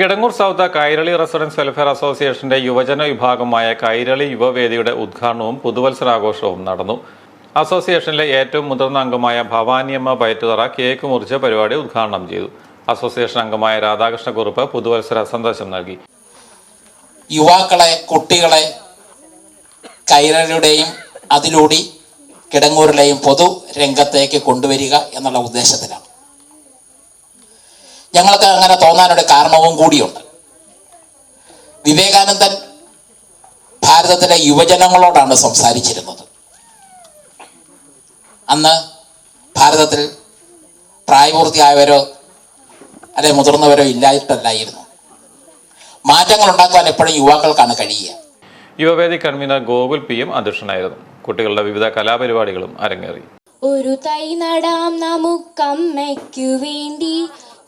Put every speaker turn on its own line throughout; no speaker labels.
Kidangoor south Kairali residents welfare അസോസിയേഷന്റെ യുവജന വിഭാഗമായ കൈരളി യുവവേദിയുടെ ഉദ്ഘാടനവും പുതുവത്സരാഘോഷവും നടന്നു. അസോസിയേഷനിലെ ഏറ്റവും മുതിർന്ന അംഗമായ ഭവാനിയമ്മ പയറ്റുതറ കേക്ക് മുറിച്ച് പരിപാടി ഉദ്ഘാടനം ചെയ്തു. അസോസിയേഷൻ അംഗമായ രാധാകൃഷ്ണ കുറുപ്പ് പുതുവത്സര സന്ദേശം നൽകി.
യുവാക്കളെ കുട്ടികളെ കൈരളിയുടെയും അതിലൂടെ കിടങ്ങൂരിലെയും പൊതു രംഗത്തേക്ക് കൊണ്ടുവരിക എന്നുള്ള ഉദ്ദേശത്തിലാണ്. ഞങ്ങൾക്ക് അങ്ങനെ തോന്നാനൊരു കാരണവും കൂടിയുണ്ട്. വിവേകാനന്ദൻ ഭാരതത്തിലെ യുവജനങ്ങളോടാണ് സംസാരിച്ചിരുന്നത്. അന്ന് ഭാരതത്തിൽ പ്രായപൂർത്തിയായവരോ അല്ലെ മുതിർന്നവരോ ഇല്ലായിട്ടല്ലായിരുന്നു. മാറ്റങ്ങൾ ഉണ്ടാക്കാൻ എപ്പോഴും യുവാക്കൾക്കാണ് കഴിയുക.
യുവവേദി കൺവീനർ ഗോകുൽ പി എം അധ്യക്ഷനായിരുന്നു. കുട്ടികളുടെ വിവിധ കലാപരിപാടികളും അരങ്ങേറി.
ഒരു തൈ നടാം നമുക്കമ്മയ്ക്കു വേണ്ടി.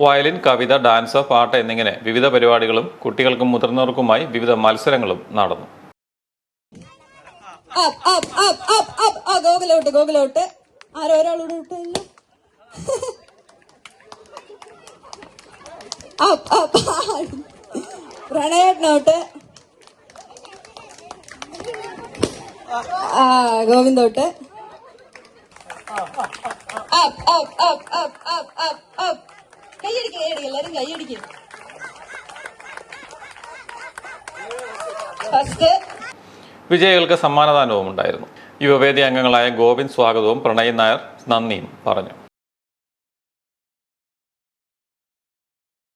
വയലിൻ കവിത ഡാൻസ് പാട്ട് എന്നിങ്ങനെ വിവിധ പരിപാടികളും കുട്ടികൾക്കും മുതിർന്നവർക്കുമായി വിവിധ മത്സരങ്ങളും നടന്നു.
ഗോകുലോട്ട് ഗോകുലോട്ട്. ആരോ ഒരാളോട് വിട്ടില്ല അപ്പ് ഗോവിന്ദോട്ട്. Up up up up first
വിജയികൾക്ക് സമ്മാനദാനവും ഉണ്ടായിരുന്നു യുവവേദി അംഗങ്ങളായ ഗോവിന്ദ് സ്വാഗതവും പ്രണയ് നായർ നന്ദിയും പറഞ്ഞു.